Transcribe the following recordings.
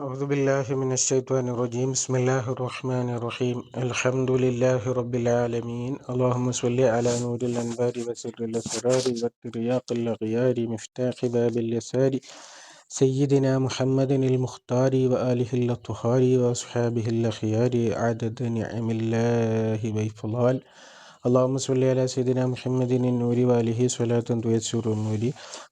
أعوذ بالله من الشيطان الرجيم. بسم الله الرحمن الرحيم. الحمد لله رب العالمين. اللهم صل على نور الأنبار وسر الأسرار والترياق الأغيار. مفتاح باب اليسار. سيدنا محمد المختار وآله الأطهار وأصحابه الأخيار. عدد نعم الله بيفضال اللهم صل على سيدنا محمد النور وآله صلاة تيسر النور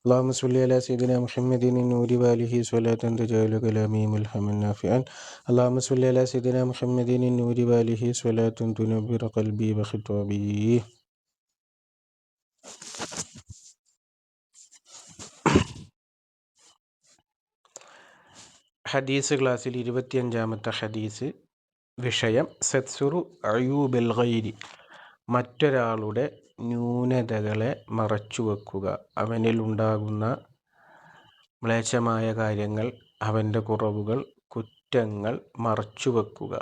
اللهم صل على سيدنا محمد النور وآله صلاة تجعل كلامي ملهما نافعا اللهم صل على سيدنا محمد النور وآله صلاة تنبر قلبي وخطابي ഹദീസ് ക്ലാസ്സിൽ ഇരുപത്തിയഞ്ചാമത്തെ ഹദീസ് വിഷയം സത്സുറു അയൂബൽ ഗൈരി മറ്റൊരാളുടെ ന്യൂനതകളെ മറച്ചു വെക്കുക അവനിലുണ്ടാകുന്ന മ്ലേച്ഛമായ കാര്യങ്ങൾ അവന്റെ കുറവുകൾ കുറ്റങ്ങൾ മറച്ചു വെക്കുക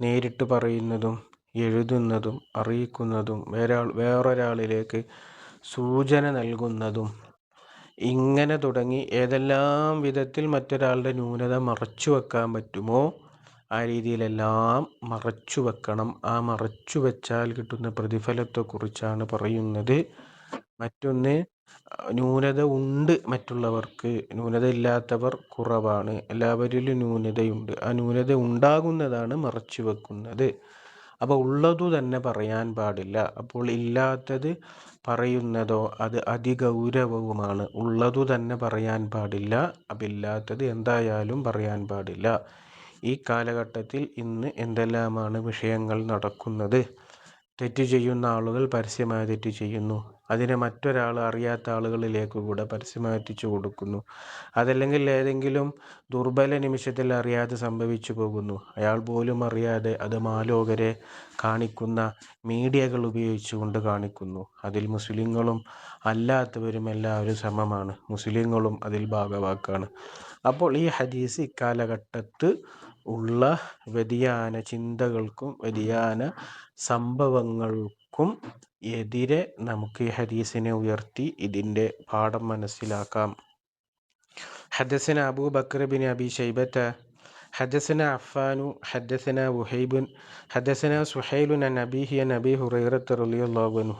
നേരിട്ട് പറയുന്നതും എഴുതുന്നതും അറിയിക്കുന്നതും വേറൊരാൾ വേറൊരാളിലേക്ക് സൂചന നൽകുന്നതും ഇങ്ങനെ തുടങ്ങി ഏതെല്ലാം വിധത്തിൽ മറ്റൊരാളുടെ ന്യൂനത മറച്ചു വെക്കാൻ പറ്റുമോ? ആ രീതിയിലെല്ലാം മറച്ചു വെക്കണം. ആ മറച്ചു വെച്ചാൽ കിട്ടുന്ന പ്രതിഫലത്തെക്കുറിച്ചാണ് പറയുന്നത്. മറ്റൊന്ന് ന്യൂനത ഉണ്ട് മറ്റുള്ളവർക്ക്. ന്യൂനത ഇല്ലാത്തവർ കുറവാണ്. എല്ലാവരിലും ന്യൂനതയുണ്ട്. ആ ന്യൂനത ഉണ്ടാകുന്നതാണ് മറച്ചു വെക്കുന്നത്. അപ്പോൾ ഉള്ളതു തന്നെ പറയാൻ പാടില്ല. അപ്പോൾ ഇല്ലാത്തത് പറയുന്നതോ അത് അതിഗൗരവവുമാണ്. ഉള്ളതു തന്നെ പറയാൻ പാടില്ല. അപ്പം ഇല്ലാത്തത് എന്തായാലും പറയാൻ പാടില്ല. ഈ കാലഘട്ടത്തിൽ ഇന്ന് എന്തെല്ലാമാണ് വിഷയങ്ങൾ നടക്കുന്നത്? തെറ്റ് ചെയ്യുന്ന ആളുകൾ പരസ്യമായി തെറ്റ് ചെയ്യുന്നു. അതിനെ മറ്റൊരാൾ അറിയാത്ത ആളുകളിലേക്ക് കൂടെ പരസ്യമായി എത്തിച്ചു കൊടുക്കുന്നു. അതല്ലെങ്കിൽ ഏതെങ്കിലും ദുർബല നിമിഷത്തിൽ അറിയാതെ സംഭവിച്ചു പോകുന്നു. അയാൾ പോലും അറിയാതെ അത് മാലോകരെ കാണിക്കുന്ന മീഡിയകൾ ഉപയോഗിച്ചുകൊണ്ട് കാണിക്കുന്നു. അതിൽ മുസ്ലിങ്ങളും അല്ലാത്തവരും എല്ലാവരും സമമാണ്. മുസ്ലിങ്ങളും അതിൽ ഭാഗവാക്കാണ്. അപ്പോൾ ഈ ഹദീസ് ഇക്കാലഘട്ടത്ത് ഉള്ള വ്യതിയാന ചിന്തകൾക്കും വ്യതിയാന സംഭവങ്ങൾക്കും എതിരെ നമുക്ക് ഈ ഹദീസിനെ ഉയർത്തി ഇതിൻ്റെ പാഠം മനസ്സിലാക്കാം حدثنا أبو بكر بن أبي شيبة حدثنا عفان حدثنا وهيب حدثنا سحيل عن أبيه عن أبي هريرة رضي الله عنه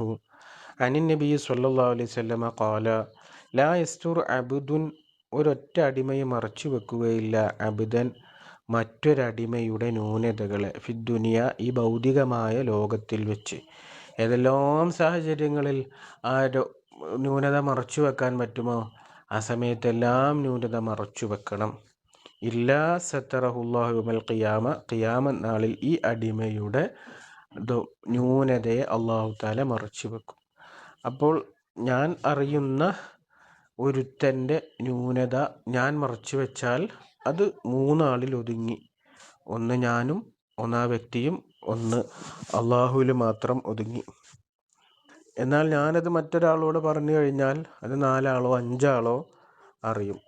عن النبي صلى الله عليه وسلم قال لا يستر عبد ഒരൊറ്റ അടിമയെ മറച്ചു വെക്കുകയില്ല അബുദൻ മറ്റൊരടിമയുടെ ന്യൂനതകളെ ഫിദ്ദുനിയ ഈ ഭൗതികമായ ലോകത്തിൽ വെച്ച്. ഏതെല്ലാം സാഹചര്യങ്ങളിൽ ആ ന്യൂനത മറച്ചു വെക്കാൻ പറ്റുമോ? ആ സമയത്തെല്ലാം ന്യൂനത മറച്ചു വെക്കണം. ഇല്ലാ സത്തറഹുല്ലാഹുമൽ ഖിയാമ. ഖിയാമ നാളിൽ ഈ അടിമയുടെ ന്യൂനതയെ അള്ളാഹു താല മറച്ചു വെക്കും. അപ്പോൾ ഞാൻ അറിയുന്ന ഒരുത്തന്റെ ന്യൂനത ഞാൻ മറച്ചു വെച്ചാൽ അത് മൂന്നാളിൽ ഒതുങ്ങി. ഒന്ന് ഞാനും ഒന്നാ വ്യക്തിയും ഒന്ന് അള്ളാഹുവിൽ മാത്രം ഒതുങ്ങി. എന്നാൽ ഞാനത് മറ്റൊരാളോട് പറഞ്ഞു കഴിഞ്ഞാൽ അത് നാലാളോ അഞ്ചാളോ അറിയും.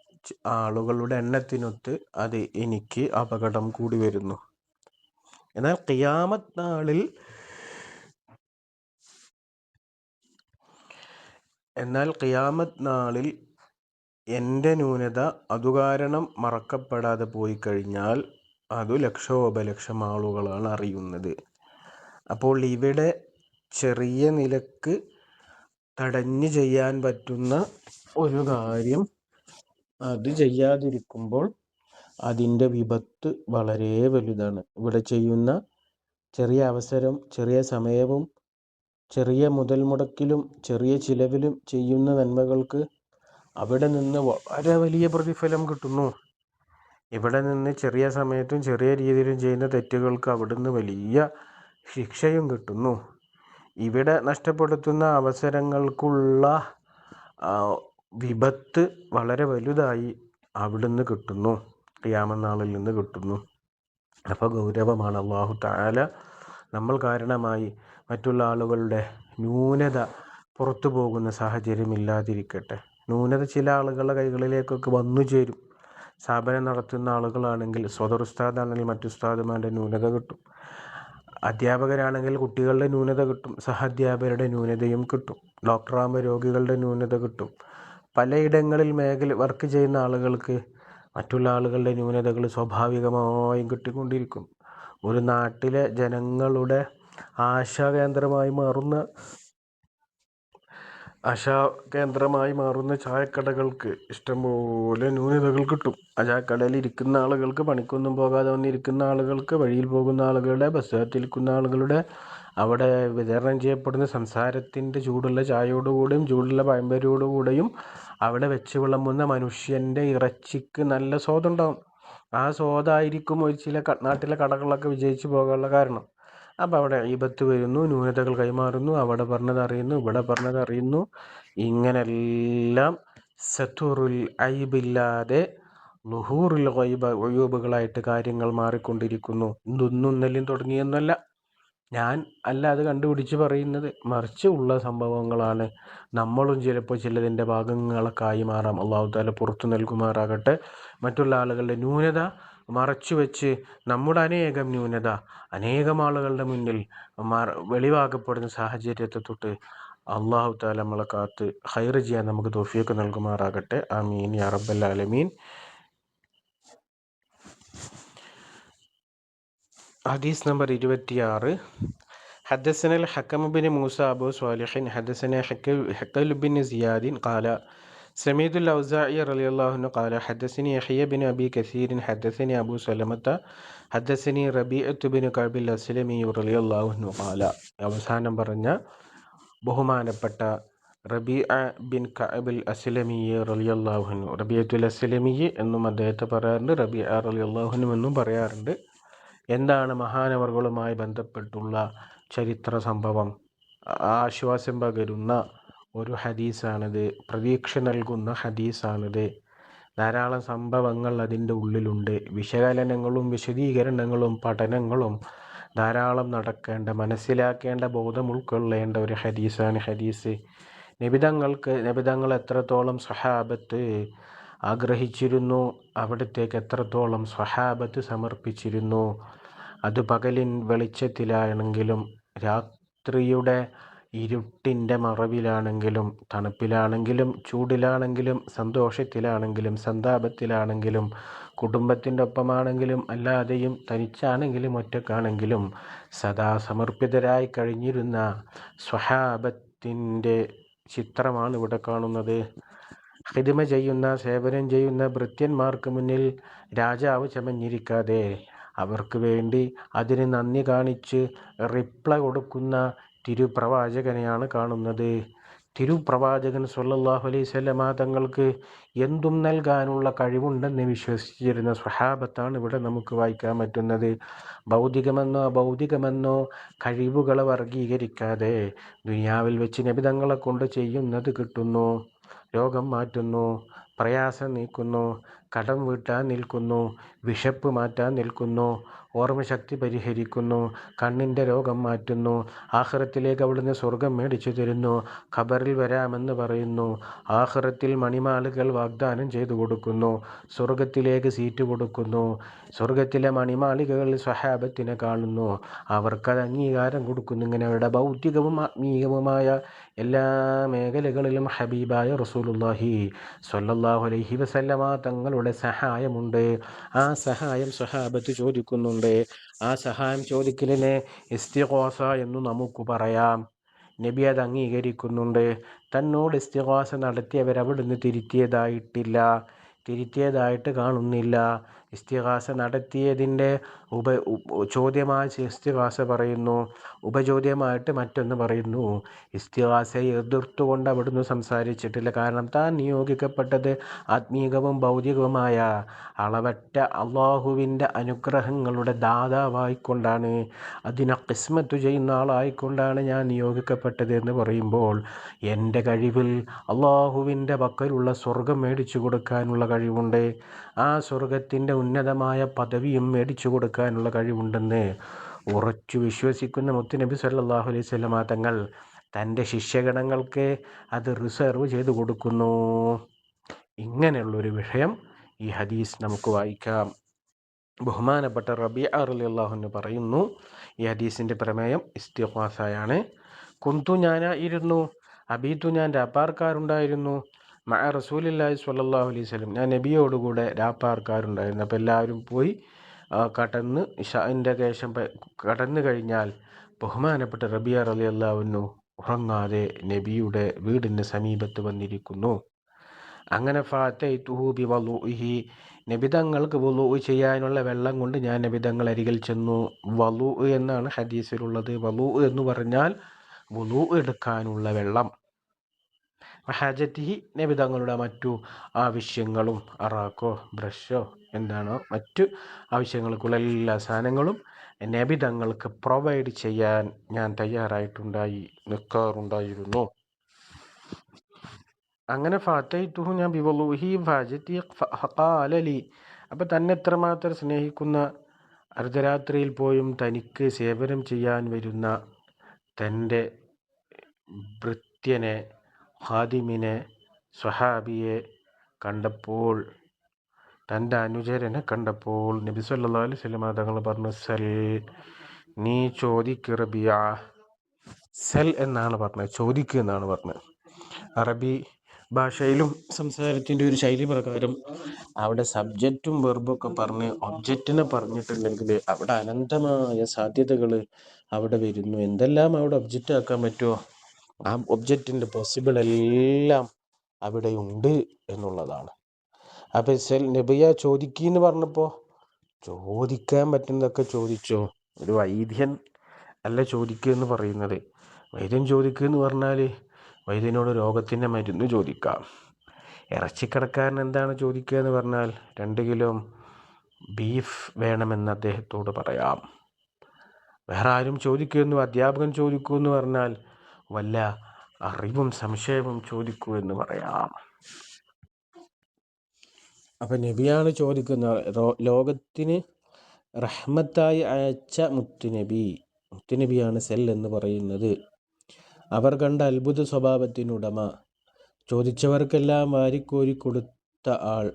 ആളുകളുടെ എണ്ണത്തിനൊത്ത് അത് എനിക്ക് അപകടം കൂടി വരുന്നു. എന്നാൽ കിയാമത്ത് നാളിൽ എന്നാൽ ഖിയാമത്ത് നാളിൽ എന്റെ ന്യൂനത അതുകാരണം മറക്കപ്പെടാതെ പോയി കഴിഞ്ഞാൽ അതു ലക്ഷോപലക്ഷം ആളുകളാണ് അറിയുന്നത്. അപ്പോൾ ഇവിടെ ചെറിയ നിലയ്ക്ക് തടഞ്ഞു ചെയ്യാൻ പറ്റുന്ന ഒരു കാര്യം അത് ചെയ്യാതിരിക്കുമ്പോൾ അതിന്റെ വിപത്ത് വളരെ വലുതാണ്. ഇവിടെ ചെയ്യുന്ന ചെറിയ അവസരം ചെറിയ സമയവും ചെറിയ മുതൽ മുടക്കിലും ചെറിയ ചിലവിലും ചെയ്യുന്ന നന്മകൾക്ക് അവിടെ നിന്ന് വളരെ വലിയ പ്രതിഫലം കിട്ടുന്നു. ഇവിടെ നിന്ന് ചെറിയ സമയത്തും ചെറിയ രീതിയിലും ചെയ്യുന്ന തെറ്റുകൾക്ക് അവിടുന്ന് വലിയ ശിക്ഷയും കിട്ടുന്നു. ഇവിടെ നഷ്ടപ്പെടുത്തുന്ന അവസരങ്ങൾക്കുള്ള വിപത്ത് വളരെ വലുതായി അവിടുന്ന് കിട്ടുന്നു. ക്രിയാമനാളിൽ നിന്ന് കിട്ടുന്നു. അപ്പോൾ ഗൗരവമാണ് അള്ളാഹു താല നമ്മൾ കാരണമായി മറ്റുള്ള ആളുകളുടെ ന്യൂനത പുറത്തു പോകുന്ന സാഹചര്യം ഇല്ലാതിരിക്കട്ടെ. ന്യൂനത ചില ആളുകളുടെ കൈകളിലേക്കൊക്കെ വന്നു ചേരും. സ്ഥാപനം നടത്തുന്ന ആളുകളാണെങ്കിൽ സ്വതർ ഉസ്താദാണെങ്കിൽ മറ്റു ഉസ്താദുമാരുടെ ന്യൂനത കിട്ടും. അധ്യാപകരാണെങ്കിൽ കുട്ടികളുടെ ന്യൂനത കിട്ടും. സഹാധ്യാപകരുടെ ന്യൂനതയും കിട്ടും. ഡോക്ടറാകുമ്പോൾ രോഗികളുടെ ന്യൂനത കിട്ടും. പലയിടങ്ങളിൽ മേഖല വർക്ക് ചെയ്യുന്ന ആളുകൾക്ക് മറ്റുള്ള ആളുകളുടെ ന്യൂനതകൾ സ്വാഭാവികമായും കിട്ടിക്കൊണ്ടിരിക്കും. ഒരു നാട്ടിലെ ജനങ്ങളുടെ ആശാകേന്ദ്രമായി മാറുന്ന ആശാകേന്ദ്രമായി മാറുന്ന ചായക്കടകൾക്ക് ഇഷ്ടംപോലെ ന്യൂനതകൾ കിട്ടും. ആ ചായക്കടയിൽ ഇരിക്കുന്ന ആളുകൾക്ക് പണിക്കൊന്നും പോകാതെ വന്നിരിക്കുന്ന ആളുകൾക്ക് വഴിയിൽ പോകുന്ന ആളുകളുടെ ബസ് കാത്തിരിക്കുന്ന ആളുകളുടെ അവിടെ വിതരണം ചെയ്യപ്പെടുന്ന സംസാരത്തിന്റെ ചൂടുള്ള ചായയോടുകൂടിയും ചൂടുള്ള പഴംപൊരിയോടുകൂടിയും അവിടെ വെച്ച് വിളമ്പുന്ന മനുഷ്യന്റെ ഇറച്ചിക്ക് നല്ല സ്വാദുണ്ടാകും ആ സ്വാദായിരിക്കും ഒരു ചില നാട്ടിലെ കടകളിലൊക്കെ വിജയിച്ച് പോകാനുള്ള കാരണം. അപ്പോൾ അവിടെ ഈബത്ത് വരുന്നു ന്യൂനതകൾ കൈമാറുന്നു അവിടെ പറഞ്ഞത് അറിയുന്നു ഇവിടെ പറഞ്ഞത് അറിയുന്നു. ഇങ്ങനെല്ലാം സത്തുറുൽ അയിബില്ലാതെ ലുഹൂറിൽ ഗൈബ ഒയൂബുകളായിട്ട് കാര്യങ്ങൾ മാറിക്കൊണ്ടിരിക്കുന്നു. ഇതൊന്നും ഇന്നലെയും തുടങ്ങിയെന്നല്ല. ഞാൻ അല്ല അത് കണ്ടുപിടിച്ച് പറയുന്നത്. മറിച്ച് ഉള്ള സംഭവങ്ങളാണ്. നമ്മളും ചിലപ്പോൾ ചിലതിന്റെ ഭാഗങ്ങളൊക്കെ ആയി മാറാം. അള്ളാഹു താല പുറത്തു നൽകുമാറാകട്ടെ. മറ്റുള്ള ആളുകളുടെ ന്യൂനത മറച്ചു വെച്ച് നമ്മുടെ അനേകം ന്യൂനത അനേകം ആളുകളുടെ മുന്നിൽ വെളിവാക്കപ്പെടുന്ന സാഹചര്യത്തെ തൊട്ട് അള്ളാഹു താല നമ്മളെ കാത്ത് ഹൈർ ചെയ്യാൻ നമുക്ക് തോഫിയൊക്കെ നൽകുമാറാകട്ടെ ആമീൻ യാ റബ്ബൽ ആലമീൻ ഹദീസ് നമ്പർ ഇരുപത്തിയാറ് حدثنا الحكم بن موسى أبو صالح حدثنا حكل بن زياد قال سميد الأوزاعي رضي الله عنه قال حدثني يحيى بن أبي كثير حدثني أبو سلمة حدثني ربيعة بن كعب الأسلمي رضي الله عنه قال അവസാനം പറഞ്ഞ ബഹുമാനപ്പെട്ട റബിഅ ബിൻ കഅബിൽ അസ്ലമി റലിയല്ലാഹുനു റബിയത്തുൽ അസ്ലമി എന്നും അദ്ദേഹത്തെ പറയാറുണ്ട് റബിഅ റലിയല്ലാഹുനു എന്നും പറയാറുണ്ട് എന്താണ് മഹാനവറുകളുമായി ബന്ധപ്പെട്ടുള്ള ചരിത്ര സംഭവം ആശ്വാസം പകരുന്ന ഒരു ഹദീസാണിത്. പ്രതീക്ഷ നൽകുന്ന ഹദീസാണിത്. ധാരാളം സംഭവങ്ങൾ അതിന്റെ ഉള്ളിലുണ്ട്. വിശകലനങ്ങളും വിശദീകരണങ്ങളും പഠനങ്ങളും ധാരാളം നടക്കേണ്ട മനസ്സിലാക്കേണ്ട ബോധം ഉൾക്കൊള്ളേണ്ട ഒരു ഹദീസാണ് ഹദീസ്. നിബിതങ്ങൾക്ക് നിബിതങ്ങൾ എത്രത്തോളം സഹാബത്ത് ആഗ്രഹിച്ചിരുന്നു അവിടത്തേക്ക് എത്രത്തോളം സഹാബത്ത് സമർപ്പിച്ചിരുന്നു അത് പകലിൻ വെളിച്ചത്തിലാണെങ്കിലും രാത്രിയുടെ ഇരുട്ടിന്റെ മറവിലാണെങ്കിലും തണുപ്പിലാണെങ്കിലും ചൂടിലാണെങ്കിലും സന്തോഷത്തിലാണെങ്കിലും സന്താപത്തിലാണെങ്കിലും കുടുംബത്തിന്റെ ഒപ്പമാണെങ്കിലും അല്ലാതെയും തനിച്ചാണെങ്കിലും ഒറ്റക്കാണെങ്കിലും സദാ സമർപ്പിതരായി കഴിഞ്ഞിരുന്ന സ്വഹാബത്തിന്റെ ചിത്രമാണ് ഇവിടെ കാണുന്നത്. ഹിദിമ ചെയ്യുന്ന സേവനം ചെയ്യുന്ന ഭൃത്യന്മാർക്ക് മുന്നിൽ രാജാവ് ചമഞ്ഞിരിക്കാതെ അവർക്ക് വേണ്ടി അതിന് നന്ദി കാണിച്ച് റിപ്ലൈ കൊടുക്കുന്ന തിരുപ്രവാചകനെയാണ് കാണുന്നത്. തിരുപ്രവാചകൻ സല്ലല്ലാഹു അലൈഹി സ്വലമ തങ്ങൾക്ക് എന്തും നൽകാനുള്ള കഴിവുണ്ടെന്ന് വിശ്വസിച്ചിരുന്ന സ്വഹാബത്താണ് ഇവിടെ നമുക്ക് വായിക്കാൻ പറ്റുന്നത്. ഭൗതികമെന്നോ അഭൗതികമെന്നോ കഴിവുകളെ വർഗീകരിക്കാതെ ദുനിയാവിൽ വെച്ച് നബിതങ്ങളെ കൊണ്ട് ചെയ്യുന്നത് കിട്ടുന്നു. രോഗം മാറ്റുന്നു പ്രയാസം നീക്കുന്നു കടം വീട്ടാൻ നിൽക്കുന്നു വിശപ്പ് മാറ്റാൻ നിൽക്കുന്നു ഓർമ്മശക്തി പരിഹരിക്കുന്നു കണ്ണിന്റെ രോഗം മാറ്റുന്നു ആഹ്റത്തിലേക്ക് അവിടുന്ന് സ്വർഗം മേടിച്ചു തരുന്നു ഖബറിൽ വരാമെന്ന് പറയുന്നു ആഹ്റത്തിൽ മണിമാലുകൾ വാഗ്ദാനം ചെയ്തു കൊടുക്കുന്നു സ്വർഗത്തിലേക്ക് സീറ്റ് കൊടുക്കുന്നു സ്വർഗത്തിലെ മണിമാളികകൾ സ്വഹാപത്തിനെ കാണുന്നു അവർക്കത് അംഗീകാരം കൊടുക്കുന്നു ഇങ്ങനെ അവരുടെ ഭൗതികവും ആത്മീയവുമായ എല്ലാ മേഖലകളിലും ഹബീബായ റസൂലുല്ലാഹി സ്വല്ലല്ലാഹു അലൈഹി വസല്ലമ തങ്ങളുടെ സഹായമുണ്ട്. ആ സഹായം സഹാബത്ത് ചോദിക്കുന്നുണ്ട്. ആ സഹായം ചോദിക്കലിനെ ഇസ്തിഖോസ എന്ന് നമുക്ക് പറയാം. നബി അത് അംഗീകരിക്കുന്നുണ്ട്. തന്നോട് ഇസ്തിഖാസ നടത്തിയവർ അവിടുന്ന് തിരുത്തിയതായിട്ടില്ല. തിരുത്തിയതായിട്ട് കാണുന്നില്ല. ഇസ്തിഹാസ നടത്തിയതിന്റെ ഉപ ചോദ്യമായ ഇസ്തിഹാസ പറയുന്നു. ഉപചോദ്യമായിട്ട് മറ്റൊന്ന് പറയുന്നു. ഇസ്തിഹാസയെ എതിർത്തുകൊണ്ട് അവിടുന്ന് സംസാരിച്ചിട്ടില്ല. കാരണം താൻ നിയോഗിക്കപ്പെട്ടത് ആത്മീകവും ഭൗതികവുമായ അളവറ്റ അള്ളാഹുവിന്റെ അനുഗ്രഹങ്ങളുടെ ദാതാവായിക്കൊണ്ടാണ്. അതിനെ കിസ്മത്ത് ചെയ്യുന്ന ആളായിക്കൊണ്ടാണ് ഞാൻ നിയോഗിക്കപ്പെട്ടത് എന്ന് പറയുമ്പോൾ എന്റെ കഴിവിൽ അള്ളാഹുവിന്റെ പക്കലുള്ള സ്വർഗം മേടിച്ചു കൊടുക്കാനുള്ള കഴിവുണ്ട്. ആ സ്വർഗത്തിന്റെ ഉന്നതമായ പദവിയും മേടിച്ചു കൊടുക്കാനുള്ള കഴിവുണ്ടെന്ന് ഉറച്ചു വിശ്വസിക്കുന്ന മുത്തുനബി സല്ലാഹു അലൈഹി സ്വലമ തങ്ങൾ തന്റെ ശിഷ്യഗണങ്ങൾക്ക് അത് റിസർവ് ചെയ്തു കൊടുക്കുന്നു. ഇങ്ങനെയുള്ളൊരു വിഷയം ഈ ഹദീസ് നമുക്ക് വായിക്കാം. ബഹുമാനപ്പെട്ട റബി അറുലാഹുന്ന് പറയുന്നു ഈ ഹദീസിന്റെ പ്രമേയം ഇസ്തിഹാസായാണ് കുന്തു ഞാനായിരുന്നു അബീത്തു ഞാൻ രാപ്പാർക്കാരുണ്ടായിരുന്നു. മഴ റസൂലില്ലാഹി സ്വല്ലല്ലാഹു അലൈഹി വസല്ലം ഞാൻ നബിയോടുകൂടെ രാപ്പാർക്കാരുണ്ടായിരുന്നു. അപ്പോൾ എല്ലാവരും പോയി കടന്ന് ഇഷാന്റെ ശേഷം കടന്നു കഴിഞ്ഞാൽ ബഹുമാനപ്പെട്ട റബിയ റലി അള്ളാഹുന്നു ഉറങ്ങാതെ നബിയുടെ വീടിന് സമീപത്ത് വന്നിരിക്കുന്നു. അങ്ങനെ ഫാത്തൂബി വലൂഹി നബിതങ്ങൾക്ക് വലൂ ചെയ്യാനുള്ള വെള്ളം കൊണ്ട് ഞാൻ നബിതങ്ങൾ അരികിൽ ചെന്നു. വലൂ എന്നാണ് ഹദീസിലുള്ളത്. വലൂ എന്ന് പറഞ്ഞാൽ വലൂ എടുക്കാനുള്ള വെള്ളം. ഹജറ്റി നബിതങ്ങളുടെ മറ്റു ആവശ്യങ്ങളും അറാക്കോ ബ്രഷോ എന്താണോ മറ്റു ആവശ്യങ്ങൾക്കുള്ള എല്ലാ സാധനങ്ങളും നബിതങ്ങൾക്ക് പ്രൊവൈഡ് ചെയ്യാൻ ഞാൻ തയ്യാറായിട്ടുണ്ടായി നിൽക്കാറുണ്ടായിരുന്നു അങ്ങനെ ഫാത്തൈത്തുഹു ഞാൻ ബിവലൂഹി ഫാജത്തി ഫഖാലലി അപ്പം തന്നെ എത്രമാത്രം സ്നേഹിക്കുന്ന അർദ്ധരാത്രിയിൽ പോയും തനിക്ക് സേവനം ചെയ്യാൻ വരുന്ന തന്റെ ഭൃത്യനെ ഹാദിമിനെ സ്വഹാബിയെ കണ്ടപ്പോൾ തന്റെ അനുചരനെ കണ്ടപ്പോൾ നബി സല്ലല്ലാഹു അലൈഹി സ്വലമ തങ്ങൾ പറഞ്ഞു സൽ നീ ചോദിക്ക് റബിയ. സൽ എന്നാണ് പറഞ്ഞത് ചോദിക്കുക എന്നാണ് പറഞ്ഞത്. അറബി ഭാഷയിലും സംസാരത്തിന്റെ ഒരു ശൈലി പ്രകാരം അവിടെ സബ്ജക്റ്റും വെർബൊക്കെ പറഞ്ഞ് ഒബ്ജക്റ്റിനെ പറഞ്ഞിട്ടുണ്ടെങ്കിൽ അവിടെ അനന്തമായ സാധ്യതകൾ അവിടെ വരുന്നു. എന്തെല്ലാം അവിടെ ഒബ്ജക്റ്റ് ആക്കാൻ പറ്റുമോ? ആ ഒബ്ജക്റ്റിന്റെ പോസിബിൾ എല്ലാം അവിടെ ഉണ്ട് എന്നുള്ളതാണ്. അപ്പം സെൽ നബിയ ചോദിക്കീന്ന് പറഞ്ഞപ്പോൾ ചോദിക്കാൻ പറ്റുന്നതൊക്കെ ചോദിച്ചോ? ഒരു വൈദ്യൻ അല്ല ചോദിക്കുക എന്ന് പറയുന്നത്. വൈദ്യൻ ചോദിക്കുക എന്ന് പറഞ്ഞാൽ വൈദ്യനോട് രോഗത്തിന്റെ മരുന്ന് ചോദിക്കാം. ഇറച്ചിക്കടക്കാരൻ എന്താണ് ചോദിക്കുക എന്ന് പറഞ്ഞാൽ രണ്ട് കിലോ ബീഫ് വേണമെന്ന് അദ്ദേഹത്തോട് പറയാം. വേറെ ആരും ചോദിക്കുമെന്നു അധ്യാപകൻ ചോദിക്കൂ എന്ന് പറഞ്ഞാൽ വല്ല അറിവും സംശയവും ചോദിക്കൂ എന്ന് പറയാം. അപ്പം നബിയാണ് ചോദിക്കുന്നത് ലോകത്തിന് റഹ്മത്തായി അയച്ച മുത്തുനബി മുത്തുനബിയാണ് സെൽ എന്ന് പറയുന്നത്. അവർ കണ്ട അത്ഭുത സ്വഭാവത്തിനുടമ. ചോദിച്ചവർക്കെല്ലാം വാരിക്കോരി കൊടുത്ത ആൾ.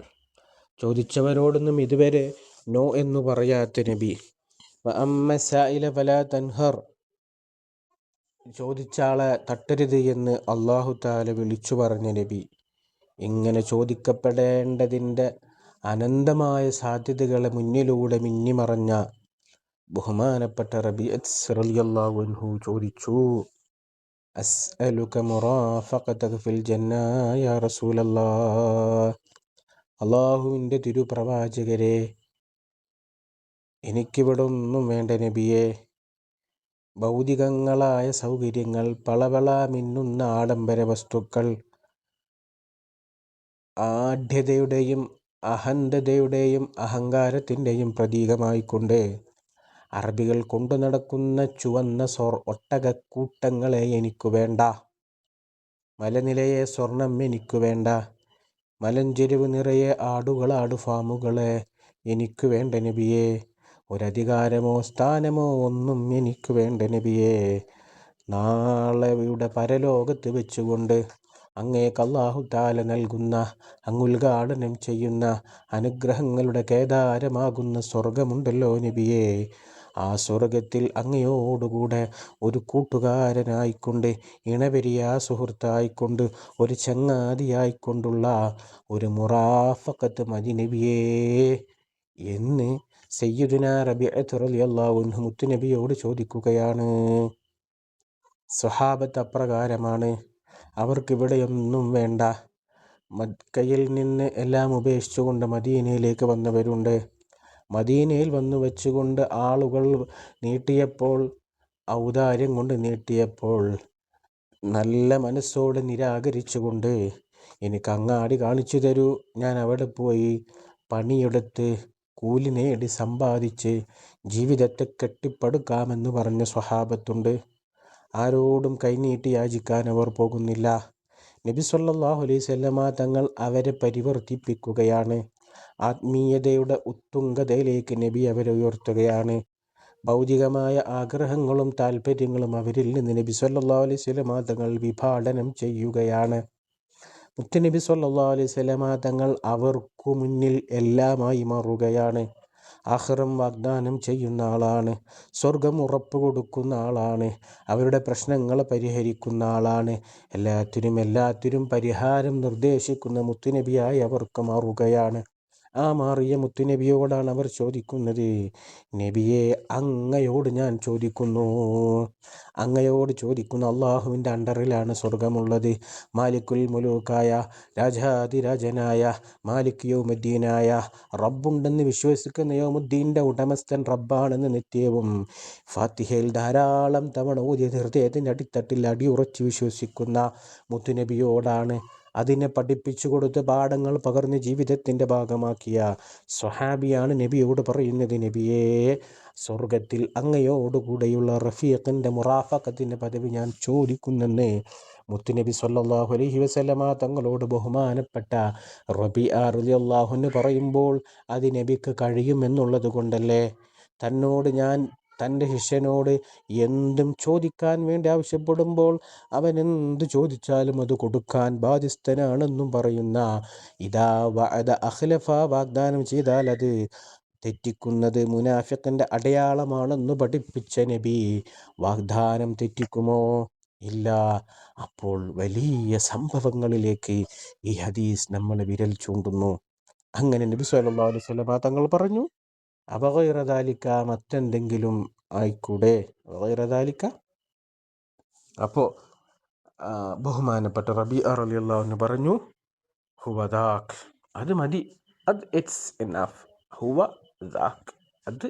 ചോദിച്ചവരോടൊന്നും ഇതുവരെ നോ എന്ന് പറയാത്ത നബി. അമ്മ സായില വല തൻഹർ. ചോദിച്ചാളെ തട്ടരുത് എന്ന് അള്ളാഹു താല വിളിച്ചു പറഞ്ഞ നബി. ഇങ്ങനെ ചോദിക്കപ്പെടേണ്ടതിന്റെ അനന്തമായ സാധ്യതകളെ മുന്നിലൂടെ മിന്നിമറഞ്ഞ ബഹുമാനപ്പെട്ട റബിയത് റളിയല്ലാഹു ചോദിച്ചു മുറാഫഖതക ഫിൽ റസൂലല്ലാഹ്? അള്ളാഹുവിന്റെ തിരുപ്രവാചകരെ എനിക്കിവിടെ ഒന്നും വേണ്ട നബിയെ ഭൗതികങ്ങളായ സൗകര്യങ്ങൾ പളവള മിന്നുന്ന ആഡംബര വസ്തുക്കൾ ആഢ്യതയുടെയും അഹന്തതയുടെയും അഹങ്കാരത്തിന്റെയും പ്രതീകമായിക്കൊണ്ട് അറബികൾ കൊണ്ടു നടക്കുന്ന ചുവന്ന ഒട്ടകക്കൂട്ടങ്ങളെ എനിക്കു വേണ്ട. മലനിലയെ സ്വർണം എനിക്കു വേണ്ട. മലഞ്ചെരുവ് നിറയെ ആടുകളാടു ആടു ഫാമുകളെ എനിക്കു വേണ്ട നബിയെ. ഒരധികാരമോ സ്ഥാനമോ ഒന്നും എനിക്കു വേണ്ട നബിയെ. നാളെയുടെ പരലോകത്ത് വെച്ചുകൊണ്ട് അങ്ങേക്ക് അള്ളാഹു താല നൽകുന്ന അങ്ങ് ഉദ്ഘാടനം ചെയ്യുന്ന അനുഗ്രഹങ്ങളുടെ കേദാരമാകുന്ന സ്വർഗമുണ്ടല്ലോ നബിയെ. ആ സ്വർഗത്തിൽ അങ്ങയോടുകൂടെ ഒരു കൂട്ടുകാരനായിക്കൊണ്ട് ഇണവരിയ സുഹൃത്തായിക്കൊണ്ട് ഒരു ചങ്ങാതിയായിക്കൊണ്ടുള്ള ഒരു മുറാഫക്കത്ത് മതിനബിയേ എന്ന് സയ്യിദുന റബിഅത്ത് റളിയല്ലാഹു അൻഹു മുത്തുനബിയോട് ചോദിക്കുകയാണ്. സ്വഹാബത്ത് അപ്രകാരമാണ് അവർക്കിവിടെയൊന്നും വേണ്ട. മക്കയിൽ നിന്ന് എല്ലാം ഉപേക്ഷിച്ചുകൊണ്ട് മദീനയിലേക്ക് വന്നവരുണ്ട്. മദീനയിൽ വന്നു വെച്ചുകൊണ്ട് ആളുകൾ നീട്ടിയപ്പോൾ ഔദാര്യം കൊണ്ട് നീട്ടിയപ്പോൾ നല്ല മനസ്സോടെ നിരാകരിച്ചുകൊണ്ട് എനിക്ക് അങ്ങാടി കാണിച്ചു തരൂ. ഞാൻ അവിടെ പോയി പണിയെടുത്ത് കൂലി നേടി സമ്പാദിച്ച് ജീവിതത്തെ കെട്ടിപ്പടുക്കാമെന്ന് പറഞ്ഞ സ്വഹാബത്തുണ്ട്. ആരോടും കൈനീട്ടി യാചിക്കാൻ അവർ പോകുന്നില്ല. നബി സല്ലല്ലാഹു അലൈഹി വസല്ലമ തങ്ങൾ അവരെ പരിവർത്തിപ്പിക്കുകയാണ്. ആത്മീയതയുടെ ഉത്തുംഗതയിലേക്ക് നബി അവരെ ഉയർത്തുകയാണ്. ഭൗതികമായ ആഗ്രഹങ്ങളും താല്പര്യങ്ങളും അവരിൽ നിന്ന് നബി സല്ലല്ലാഹു അലൈഹി വസല്ലമ തങ്ങൾ വിഭാടനം ചെയ്യുകയാണ്. മുത്തുനബി സല്ലല്ലാഹു അലൈഹി വസല്ലമ തങ്ങൾ അവർക്കു മുന്നിൽ എല്ലാമായി മാറുകയാണ്. ആഹ്റം വാഗ്ദാനം ചെയ്യുന്ന ആളാണ്. സ്വർഗം ഉറപ്പ് കൊടുക്കുന്ന ആളാണ്. അവരുടെ പ്രശ്നങ്ങൾ പരിഹരിക്കുന്ന ആളാണ്. എല്ലാത്തിനും എല്ലാത്തിനും പരിഹാരം നിർദ്ദേശിക്കുന്ന മുത്തുനബിയായി അവർക്ക് മാറുകയാണ്. ആ മാറിയ മുത്തുനബിയോടാണ് അവർ ചോദിക്കുന്നത്. നബിയെ അങ്ങയോട് ഞാൻ ചോദിക്കുന്നു. അങ്ങയോട് ചോദിക്കുന്നു. അള്ളാഹുവിന്റെ അണ്ടറിലാണ് സ്വർഗമുള്ളത് മാലിക്കുൽ മുലൂക്കായ രാജാതിരാജനായ മാലിക് യോമുദ്ദീനായ റബ്ബുണ്ടെന്ന് വിശ്വസിക്കുന്ന യോമുദ്ദീന്റെ ഉടമസ്ഥൻ റബ്ബാണെന്ന് നിത്യവും. ഫാത്തിഹയിൽ ധാരാളം തവണ ഊതിയ ഹൃദയത്തിന്റെ അടിത്തട്ടിൽ അടിയുറച്ച് വിശ്വസിക്കുന്ന മുത്തുനബിയോടാണ് അതിനെ പഠിപ്പിച്ചു കൊടുത്ത് പാഠങ്ങൾ പകർന്ന് ജീവിതത്തിന്റെ ഭാഗമാക്കിയ സ്വഹാബിയാണ് നബിയോട് പറയുന്നത് നബിയേ സ്വർഗത്തിൽ അങ്ങയോടുകൂടെയുള്ള റഫീഖിന്റെ മുറാഫക്കത്തിന്റെ പദവി ഞാൻ ചോദിക്കുന്നെന്ന് മുത്തുനബി സല്ലാഹു അലൈഹി വസല്ലമ തങ്ങളോട് ബഹുമാനപ്പെട്ട റബി അള്ളാഹുന്ന് പറയുമ്പോൾ അത് നബിക്ക് കഴിയുമെന്നുള്ളത് കൊണ്ടല്ലേ? തന്നോട് ഞാൻ തന്റെ ശിഷ്യനോട് എന്തും ചോദിക്കാൻ വേണ്ടി ആവശ്യപ്പെടുമ്പോൾ അവൻ എന്ത് ചോദിച്ചാലും അത് കൊടുക്കാൻ ബാധ്യസ്ഥനാണെന്നും പറയുന്ന ഇതാ വഅദ അഖ്ലഫ വാഗ്ദാനം ചെയ്താൽ അത് തെറ്റിക്കുന്നത് മുനാഫിഖിന്റെ അടയാളമാണെന്ന് പഠിപ്പിച്ച നബി. വാഗ്ദാനം തെറ്റിക്കുമോ? ഇല്ല. അപ്പോൾ വലിയ സംഭവങ്ങളിലേക്ക് ഈ ഹദീസ് നമ്മളെ വിരൽ ചൂണ്ടുന്നു. അങ്ങനെ നബി സല്ലല്ലാഹു അലൈഹി വസല്ലം തങ്ങൾ പറഞ്ഞു. അപകൈറദാലിക്ക മറ്റെന്തെങ്കിലും ആയിക്കൂടെ? അപകൈറദാലിക്ക അപ്പോ ബഹുമാനപ്പെട്ട റബി അറലി അള്ളാഹുന്ന് പറഞ്ഞു ഹുവദാഖ് അത് മതി. അത് ഇറ്റ്സ് എനഫ് ഹുവ ദാഖ്. അത്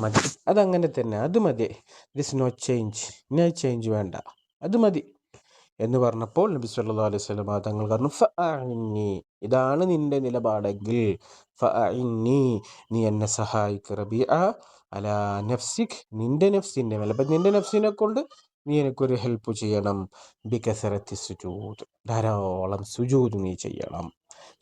മതി. അതങ്ങനെ തന്നെ. അത് മതി. This no change. ഇനി ചേഞ്ച് വേണ്ട. അത് മതി. എന്ന് പറഞ്ഞപ്പോൾ നബി സല്ലല്ലാഹു അലൈഹി സ്വലമ തങ്ങൾ പറഞ്ഞു ഫഅഇന്നി ഇതാണ് നിന്റെ നിലപാടെങ്കിൽ ഫഅഇന്നി നീ എന്നെ സഹായിക്ക റബിഅ അല നഫ്സിക്. നിന്റെ നഫ്സിന്റെ മേലെ അപ്പം നിന്റെ നഫ്സിനെ കൊണ്ട് നീ എനിക്കൊരു ഹെൽപ്പ് ചെയ്യണം. ബികസറത്തി സുജൂദ് ധാരാളം സുജൂദ് നീ ചെയ്യണം.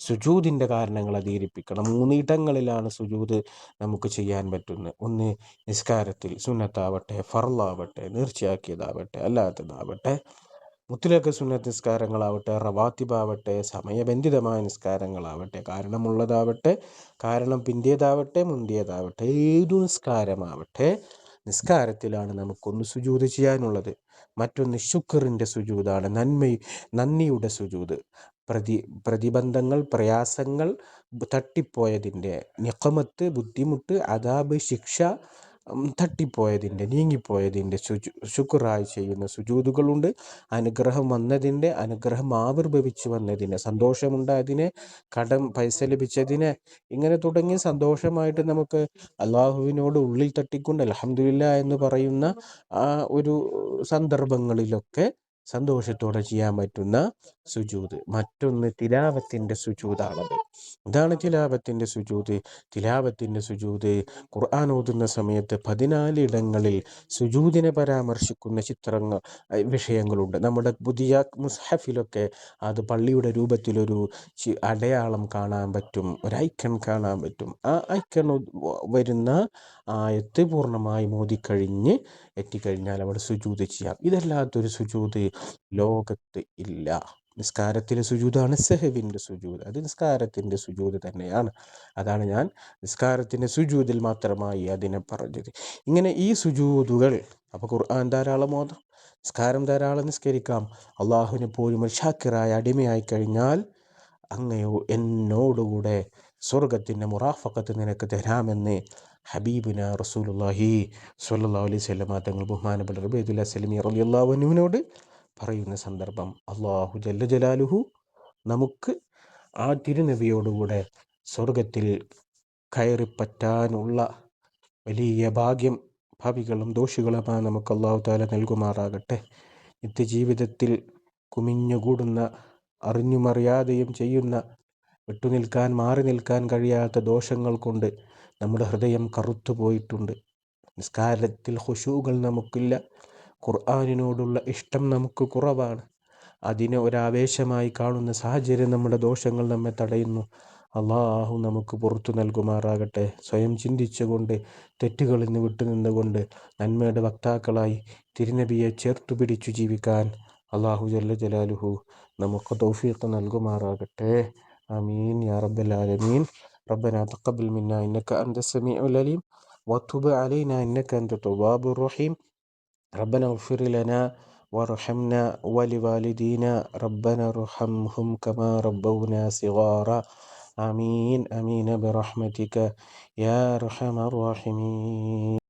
സുജൂദിന്റെ കാരണങ്ങൾ അധീരിപ്പിക്കണം മൂന്നിടങ്ങളിലാണ് സുജൂദ് നമുക്ക് ചെയ്യാൻ പറ്റുന്നത്. ഒന്ന് നിസ്കാരത്തിൽ സുന്നത്താവട്ടെ ഫർലാവട്ടെ നീർച്ചയാക്കിയതാവട്ടെ അല്ലാത്തതാവട്ടെ. മുത്തിലൊക്കെ സുന്നത്ത് നിസ്കാരങ്ങളാവട്ടെ റവാത്തിബാവട്ടെ സമയബന്ധിതമായ നിസ്കാരങ്ങളാവട്ടെ കാരണമുള്ളതാവട്ടെ കാരണം പിന്തിയതാവട്ടെ മുന്തിയതാവട്ടെ ഏതു നിസ്കാരമാവട്ടെ നിസ്കാരത്തിലാണ് നമുക്കൊന്ന് സുജൂത് ചെയ്യാനുള്ളത്. മറ്റൊന്ന് ശുക്റിന്റെ സുജൂതാണ് നന്മ നന്ദിയുടെ സുജൂത്. പ്രതി പ്രതിബന്ധങ്ങൾ പ്രയാസങ്ങൾ തട്ടിപ്പോയതിന്റെ നിക്കമത്ത് ബുദ്ധിമുട്ട് അതാബ് ശിക്ഷ തട്ടിപ്പോയതിന്റെ നീങ്ങിപ്പോയതിന്റെ ശുചു ശുക്രായി ചെയ്യുന്ന സുജൂതുകളുണ്ട്. അനുഗ്രഹം വന്നതിന്റെ അനുഗ്രഹം ആവിർഭവിച്ചു വന്നതിനെ സന്തോഷമുണ്ടായതിനെ കടം പൈസ ലഭിച്ചതിനെ ഇങ്ങനെ തുടങ്ങി സന്തോഷമായിട്ട് നമുക്ക് അള്ളാഹുവിനോട് ഉള്ളിൽ തട്ടിക്കൊണ്ട് അലഹമില്ല എന്ന് പറയുന്ന ആ ഒരു സന്ദർഭങ്ങളിലൊക്കെ സന്തോഷത്തോടെ ചെയ്യാൻ പറ്റുന്ന സുജൂത്. മറ്റൊന്ന് തിലാവത്തിന്റെ സുജൂതാണത്. ഇതാണ് തിലാവത്തിന്റെ സുജൂത്. തിലാവത്തിന്റെ സുജൂത് ഖുർആൻ ഓതുന്ന സമയത്ത് പതിനാല് ഇടങ്ങളിൽ സുജൂതിനെ പരാമർശിക്കുന്ന ചിത്രങ്ങൾ വിഷയങ്ങളുണ്ട്. നമ്മുടെ പുതിയ മുസ്ഹഫിലൊക്കെ അത് പള്ളിയുടെ രൂപത്തിലൊരു അടയാളം കാണാൻ പറ്റും ഒരു ഐക്കൺ കാണാൻ പറ്റും. ആ ഐക്കൺ വരുന്ന ആയത്ത് പൂർണമായി മോദിക്കഴിഞ്ഞ് എത്തിക്കഴിഞ്ഞാൽ അവിടെ സുജൂത് ചെയ്യാം. ഇതല്ലാത്തൊരു സുജൂത് ലോകത്ത് ഇല്ല. നിസ്കാരത്തിലെ സുജൂതാണ് സെഹവിന്റെ സുജൂത്. അത് നിസ്കാരത്തിന്റെ സുജൂത് തന്നെയാണ്. അതാണ് ഞാൻ നിസ്കാരത്തിന്റെ സുജൂതിൽ മാത്രമായി അതിനെ പറഞ്ഞത്. ഇങ്ങനെ ഈ സുജൂതുകൾ അപ്പോൾ ഖുർആൻ ധാരാളം ഓതാം നിസ്കാരം ധാരാളം നിസ്കരിക്കാം. അള്ളാഹുവിനെ പോലും ഒരു ഷാക്കിറായ അടിമയായി കഴിഞ്ഞാൽ അങ്ങയോ എന്നോടുകൂടെ സ്വർഗത്തിന്റെ മുറാഫക്കത്ത് നിനക്ക് തരാമെന്ന് ഹബീബിന റസൂലുല്ലാഹി സല്ലാ അലൈഹി സ്വലമ തങ്ങൾ ബഹുമാനപ്പെട്ട റബീദുല്ലാ സലമി റലിയല്ലാഹുവിനോട് പറയുന്ന സന്ദർഭം അള്ളാഹു ജല്ല ജലാലുഹു നമുക്ക് ആ തിരുനബിയോടുകൂടെ സ്വർഗത്തിൽ കയറിപ്പറ്റാനുള്ള വലിയ ഭാഗ്യം ഭാവികളും ദോഷികളുമായി നമുക്ക് അള്ളാഹു താല നൽകുമാറാകട്ടെ. നിത്യജീവിതത്തിൽ കുമിഞ്ഞുകൂടുന്ന അറിഞ്ഞുമറിയാതെയും ചെയ്യുന്ന വിട്ടുനിൽക്കാൻ മാറി നിൽക്കാൻ കഴിയാത്ത ദോഷങ്ങൾ കൊണ്ട് നമ്മുടെ ഹൃദയം കറുത്തു പോയിട്ടുണ്ട് നിസ്കാരത്തിൽ ഹുഷൂകൾ നമുക്കില്ല. ഖുർആാനിനോടുള്ള ഇഷ്ടം നമുക്ക് കുറവാണ് അതിനെ ഒരാവേശമായി കാണുന്ന സാഹചര്യം നമ്മുടെ ദോഷങ്ങൾ നമ്മെ തടയുന്നു അള്ളാഹു നമുക്ക് പുറത്തു നൽകുമാറാകട്ടെ സ്വയം ചിന്തിച്ചുകൊണ്ട് തെറ്റുകളിൽ നിന്ന് വിട്ടുനിന്നുകൊണ്ട് നന്മയുടെ വക്താക്കളായി തിരുനബിയെ ചേർത്തു പിടിച്ചു ജീവിക്കാൻ അള്ളാഹു ജല്ല ജലാലുഹു നമുക്ക് തൗഫീഖ് നൽകുമാറാകട്ടെ ആമീൻ യാ റബ്ബൽ ആലമീൻ ربنا تقبل منا إنك أنت السميع العليم وتب علينا إنك أنت التواب الرحيم ربنا اغفر لنا وارحمنا ولوالدينا ربنا ارحمهم كما ربونا صغارا. آمين آمين برحمتك يا أرحم الراحمين.